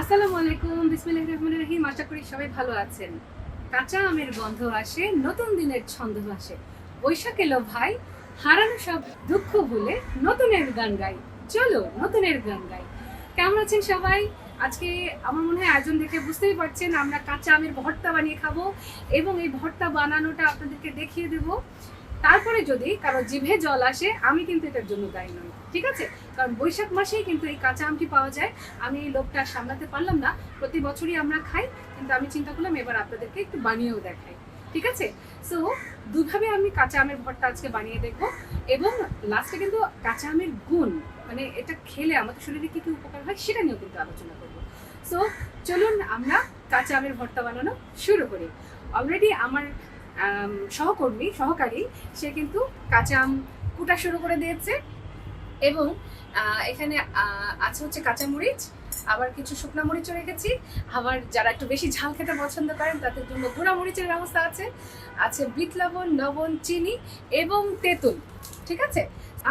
আসসালামু আলাইকুম, বিসমিল্লাহির রহমানির রহিম। আশা করি সবাই ভালো আছেন। কাঁচা আমের গন্ধ আসে, নতুন দিনের ছন্দ আসে। বৈশাখ এলো ভাই, হারানো সব দুঃখ ভুলে নতুনের গান গাই। চলো নতুনের গান গাই। কেমন আছেন সবাই? আজকে আমার মনে হয় আয়োজন দেখে বুঝতেই পারছেন, আমরা কাঁচা আমের ভর্তা বানিয়ে খাব এবং এই ভর্তা বানানোটা আপনাদেরকে দেখিয়ে দেবো। তারপরে যদি কারও জিভে জল আসে, আমি কিন্তু এটার জন্য দায়ী নই, ঠিক আছে? কারণ বৈশাখ মাসেই কিন্তু এই কাঁচা আমটি পাওয়া যায়। আমি এই লোকটা সামলাতে পারলাম না। প্রতি বছরই আমরা খাই, কিন্তু আমি চিন্তা করলাম এবার আপনাদেরকে একটু বানিয়েও দেখাই। ঠিক আছে? সো দুভাবে আমি কাঁচা আমের ভর্তা আজকে বানিয়ে দেখব। এবং লাস্টে কিন্তু কাঁচা আমের গুণ মানে এটা খেলে আমাদের শরীরে কী কী উপকার হয় সেটা নিয়েও কিন্তু আলোচনা করব। সো চলুন আমরা কাঁচা আমের ভর্তা বানানো শুরু করি। অলরেডি আমার সহকর্মী, সহকারী, সে কিন্তু কাঁচা আম কুটা শুরু করে দিয়েছে। এবং এখানে আছে হচ্ছে কাঁচামরিচ, আবার কিছু শুকনা মরিচও রেখেছি। আবার যারা একটু বেশি ঝাল খেতে পছন্দ করেন, তাদের জন্য গুঁড়া মরিচের ব্যবস্থা আছে। আছে বিট লবণ লবণ, চিনি এবং তেঁতুল, ঠিক আছে?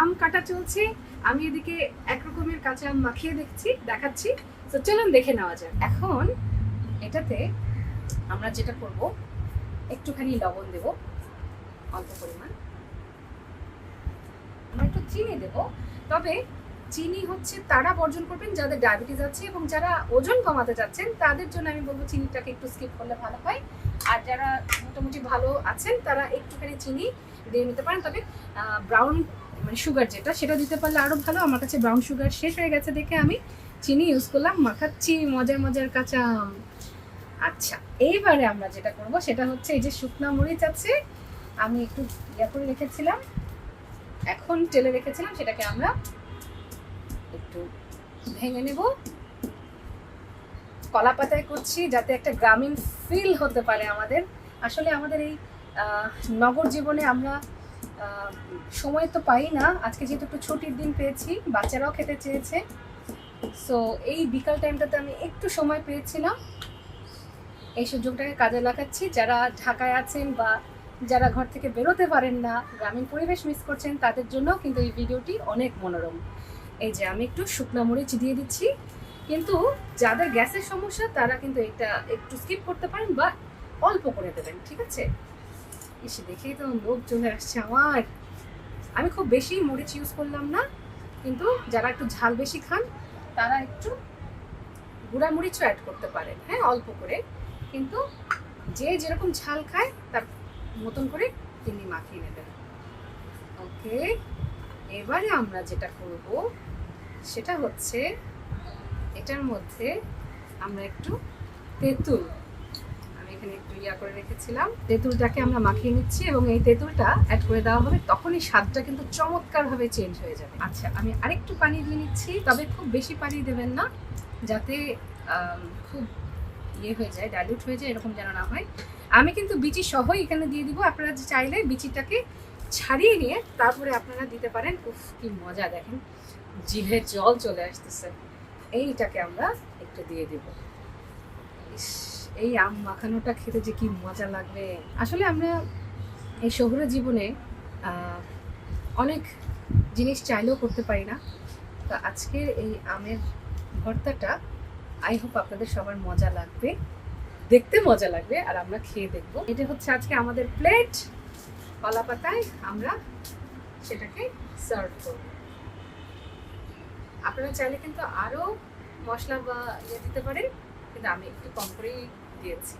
আম কাটা চলছে, আমি এদিকে এক রকমের কাঁচা আম মাখিয়ে দেখছি, দেখাচ্ছি। তো চলুন দেখে নেওয়া যাক। এখন এটাতে আমরা যেটা করব, একটুখানি লবণ দেব, অল্প পরিমাণ। আমরা একটু চিনি দেব। তবে চিনি হচ্ছে তারা বর্জন করবেন, যাদের ডায়াবেটিস আছে এবং যারা ওজন কমাতে চাচ্ছেন তাদের জন্য আমি বলব চিনিটাকে একটু স্কিপ করলে ভালো হয়। আর যারা মোটামুটি ভালো আছেন, তারা একটুখানি চিনি দিয়ে নিতে পারেন। তবে ব্রাউন মানে সুগার যেটা, সেটা দিতে পারলে আরও ভালো। আমার কাছে ব্রাউন সুগার শেষ হয়ে গেছে দেখে আমি চিনি ইউজ করলাম, মাখাচ্ছি, মজার মজার কাঁচা আচ্ছা এইবারে আমরা যেটা করব, সেটা হচ্ছে এই যে শুকনা মরিচ আছে, আমি একটু ইয়া করে রেখেছিলাম। এখন তেলে রেখেছিলাম, সেটাকে আমরা একটু ভেঙে নেব। কলা পাতায় করছি যাতে একটা গ্রামীণ ফিল হতে পারে আমাদের। আসলে আমাদের এই নগর জীবনে আমরা সময় তো পাই না। আজকে যেহেতু একটু ছুটির দিন পেয়েছি, বাচ্চারাও খেতে চেয়েছে। সো এই বিকাল টাইমটাতে আমি একটু সময় পেয়েছিলাম। এই সুযোগটাকে কাজে লাগাচ্ছি। যারা ঢাকায় আছেন বা যারা ঘর থেকে বেরোতে পারেন না, গ্রামীণ পরিবেশ মিস করছেন, তাদের জন্য কিন্তু এই ভিডিওটি অনেক মনোরম। এই যে আমি একটু শুকনো মরিচ দিয়ে দিচ্ছি। কিন্তু যাদের গ্যাসের সমস্যা, তারা কিন্তু এটা একটু স্কিপ করতে পারেন বা অল্প করে দেবেন, ঠিক আছে? এসে দেখেই তো লোক চলে আসছে আমার। আমি খুব বেশি মরিচ ইউজ করলাম না, কিন্তু যারা একটু ঝাল বেশি খান, তারা একটু গুঁড়া মরিচও অ্যাড করতে পারেন। হ্যাঁ অল্প করে। কিন্তু যে যেরকম ঝাল খায়, তার মতন করে তিনি মাখিয়ে নেবেন। ওকে এবারে আমরা যেটা করব, সেটা হচ্ছে এটার মধ্যে আমরা একটু তেঁতুল, আমি এখানে একটু ইয়া করে রেখেছিলাম। তেঁতুলটাকে আমরা মাখিয়ে নিচ্ছি এবং এই তেঁতুলটা অ্যাড করে দেওয়া হবে, তখনই স্বাদটা কিন্তু চমৎকারভাবে চেঞ্জ হয়ে যাবে। আচ্ছা আমি আরেকটু পানি দিয়ে নিচ্ছি, তবে খুব বেশি পানি দেবেন না, যাতে খুব ইয়ে হয়ে যায় ডাইলুট হয়ে যায়, এরকম যেন না হয়। আমি কিন্তু বিচি সহই এখানে দিয়ে দিব। আপনারা যে চাইলে বিচিটাকে ছাড়িয়ে নিয়ে তারপরে আপনারা দিতে পারেন। উফ, কি মজা, দেখেন। জিভে জল চলে আসতেছে। এইটাকে আমরা একটু দিয়ে দিব। এই আম মাখানোটা খেতে যে কি মজা লাগবে। আসলে আমরা এই শহুরে জীবনে অনেক জিনিস চাইলেও করতে পারি না। তো আজকের এই আমের ভর্তাটা, আই হোপ আপনাদের সবার মজা লাগবে। দেখতে মজা লাগবে আর আমরা খেয়ে দেখব। এটা হচ্ছে আজকে আমাদের প্লেট কলা পাতায় আমরা সেটাকে সার্ভ করব। আপনারা চাইলে কিন্তু আরও মশলা বা ইয়ে দিতে পারেন কিন্তু আমি একটু কম করেই দিয়েছি।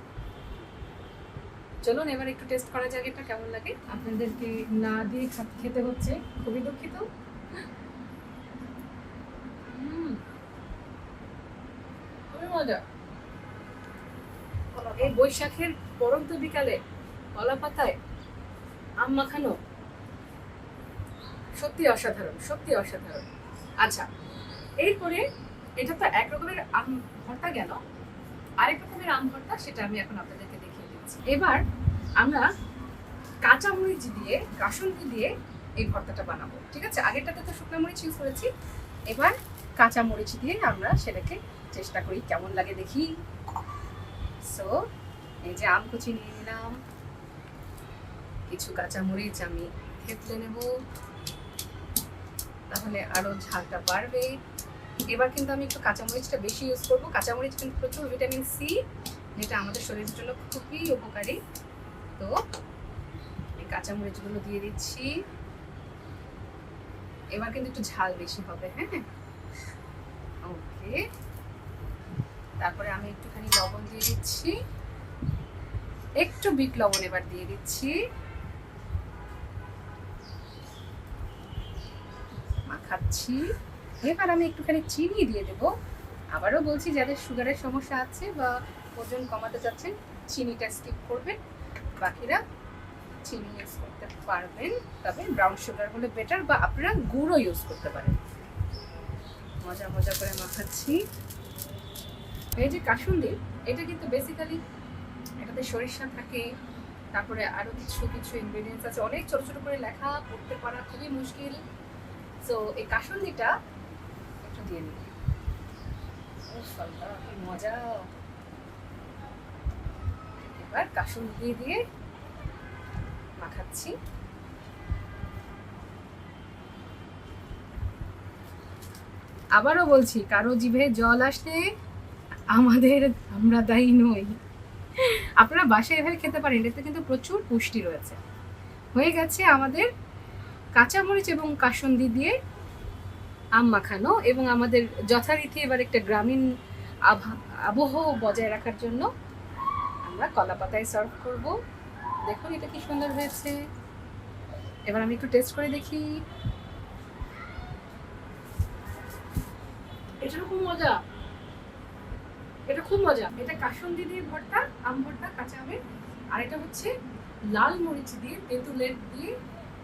চলুন এবার একটু টেস্ট করা যাক এটা কেমন লাগে। আপনাদেরকে না দিয়ে খেতে হচ্ছে খুবই দুঃখিত। খুবই মজা। এই বৈশাখের পরন্ত বিকালে কলা পাতায় আম মাখানো সত্যি অসাধারণ সত্যি অসাধারণ। আচ্ছা এরপরে এটা তো এক রকমের আম ভর্তা গেল আরেক রকমের আম ভর্তা সেটা আমি এখন আপনাদেরকে দেখিয়ে দিচ্ছি। এবার আমরা কাঁচা মরিচ দিয়ে, কাসুন্দি দিয়ে এই ভর্তাটা বানাবো, ঠিক আছে? আগেরটাতে তো শুকনো মরিচ ইউজ করেছি। এবার কাঁচা মরিচ দিয়ে আমরা সেটাকে চেষ্টা করি, কেমন লাগে দেখি। সো এই যে আম কুচি নিয়ে নিলাম। কিছু কাঁচা মরিচ আমি থেতলে নেব। তাহলে আরও ঝালটা বাড়বে। এবার কিন্তু আমি একটু কাঁচামরিচটা বেশি ইউজ করব। কাঁচামরিচ কিন্তু প্রচুর ভিটামিন সি যেটা আমাদের শরীরের জন্য খুবই উপকারী। তো, এই কাঁচামরিচগুলো দিয়ে দিচ্ছি। এবার কিন্তু একটু ঝাল বেশি হবে হ্যাঁ? ওকে তারপরে আমি একটুখানি লবণ দিয়ে দিচ্ছি। একটু বিট লবণ এবার দিয়ে দিচ্ছি। মাখাচ্ছি। এবার আমি একটুখানি চিনি দিয়ে দেবো। আবারও বলছি, যাদের সুগারের সমস্যা আছে বা ওজন কমাতে চাচ্ছেন চিনিটা স্কিপ করবেন। বাকিরা চিনি ইউজ করতে পারবেন। তবে ব্রাউন সুগার হলে বেটার বা আপনারা গুঁড়ো ইউজ করতে পারেন। মজা মজা করে মাখাচ্ছি। এই যে কাসুন্দি এটা কিন্তু বেসিক্যালি এটাতে সরিষা থাকে, তারপরে আরও কিছু কিছু ইনগ্রেডিয়েন্টস আছে। অনেক ছোট ছোট করে লেখা, পড়তে পারা খুবই মুশকিল। সো এই কাসুন্দিটা একটু দিয়ে নিই মজা। এবার কাসুন্দি দিয়ে দিয়ে মাখাচ্ছি। আবারও বলছি, কারও জিভে জল আসলে আমাদের আমরা দায়ী নই। আপনারা বাসায় এভাবে খেতে পারেন এতে কিন্তু প্রচুর পুষ্টি রয়েছে। হয়ে গেছে আমাদের কাঁচামরিচ এবং কাসন্দি দিয়ে আম মাখানো এবং আমাদের যথারীতি এবার একটা গ্রামীণ আবহ বজায় রাখার জন্য আমরা কলা পাতায় সার্ভ করব। দেখুন এটা কি সুন্দর হয়েছে। এবার আমি একটু টেস্ট করে দেখি। এটা খুব মজা। এটা খুব মজা। এটা কাসন্দি দিয়ে ভর্তা, আম ভর্তা, কাঁচা আমের। আর এটা হচ্ছে লাল মরিচ দিয়ে তেঁতুলের দিয়ে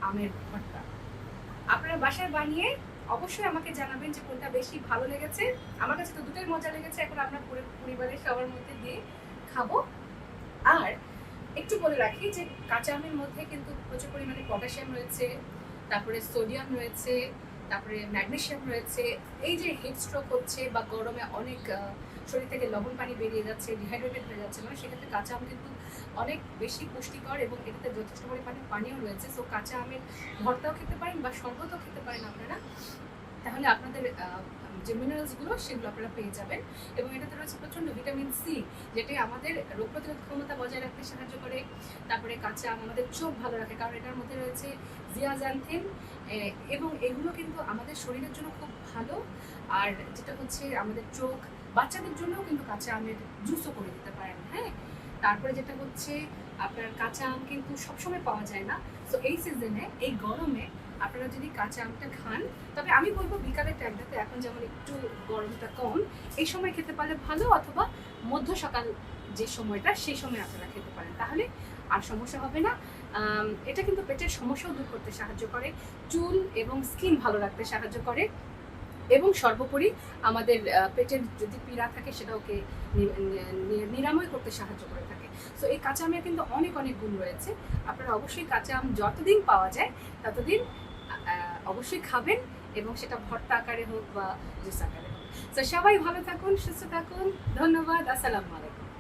আমের ভর্তা। আপনারা বাসায় বানিয়ে অবশ্যই আমাকে জানাবেন যে কোনটা বেশি ভালো লেগেছে। আমার কাছে তো দুটোই মজা লেগেছে, এখন আপনার পুরো- পরিবারের সবার মধ্যে দিয়ে খাব। আর একটু বলে রাখি যে কাঁচা আমের মধ্যে কিন্তু প্রচুর পরিমাণে পটাশিয়াম রয়েছে, তারপরে সোডিয়াম রয়েছে তারপরে ম্যাগনেশিয়াম রয়েছে। এই যে হিট স্ট্রোক হচ্ছে বা গরমে অনেক শরীর থেকে লবণ পানি বেরিয়ে যাচ্ছে ডিহাইড্রেটেড হয়ে যাচ্ছে মানে সেক্ষেত্রে কাঁচা আম কিন্তু অনেক বেশি পুষ্টিকর এবং এটাতে যথেষ্ট পরিমাণে পানিও রয়েছে। সো কাঁচা আমের ভর্তাও খেতে পারেন বা শরবতও খেতে পারেন আপনারা। তাহলে আপনাদের যে মিনারেলসগুলো সেগুলো আপনারা পেয়ে যাবেন। এবং এটাতে রয়েছে প্রচণ্ড ভিটামিন সি যেটি আমাদের রোগ প্রতিরোধ ক্ষমতা বজায় রাখতে সাহায্য করে। তারপরে কাঁচা আম আমাদের চোখ ভালো রাখে, কারণ এটার মধ্যে রয়েছে জিয়াজান্থিন এবং এগুলো কিন্তু আমাদের শরীরের জন্য খুব ভালো। আর যেটা হচ্ছে আমাদের চোখ, বাচ্চাদের জন্যও কিন্তু কাঁচা আমের জুসও করে দিতে পারেন হ্যাঁ? তারপরে যেটা হচ্ছে, আপনার কাঁচা আম কিন্তু সবসময় পাওয়া যায় না। তো এই সিজনে এই গরমে আপনারা যদি কাঁচা আমটা খান, তবে আমি বলব বিকালের টাইমটাতে এখন যেমন একটু গরমটা কম, এই সময় খেতে পারলে ভালো অথবা মধ্য সকাল যে সময়টা, সেই সময় আপনারা খেতে পারেন। তাহলে আর সমস্যা হবে না। এটা কিন্তু পেটের সমস্যাও দূর করতে সাহায্য করে। চুল এবং স্কিন ভালো রাখতে সাহায্য করে। এবং সর্বোপরি আমাদের পেটের যদি পীড়া থাকে নি- নি- নিরাময় করতে সাহায্য করে থাকে। সো এই কাঁচা আমের কিন্তু অনেক অনেক গুণ রয়েছে। আপনারা অবশ্যই কাঁচা আম যতদিন পাওয়া যায় ততদিন অবশ্যই খাবেন এবং সেটা ভর্তা আকারে হোক বা জুস আকারে হোক। সো সবাই ভালো থাকুন, সুস্থ থাকুন। ধন্যবাদ। আসসালামু আলাইকুম।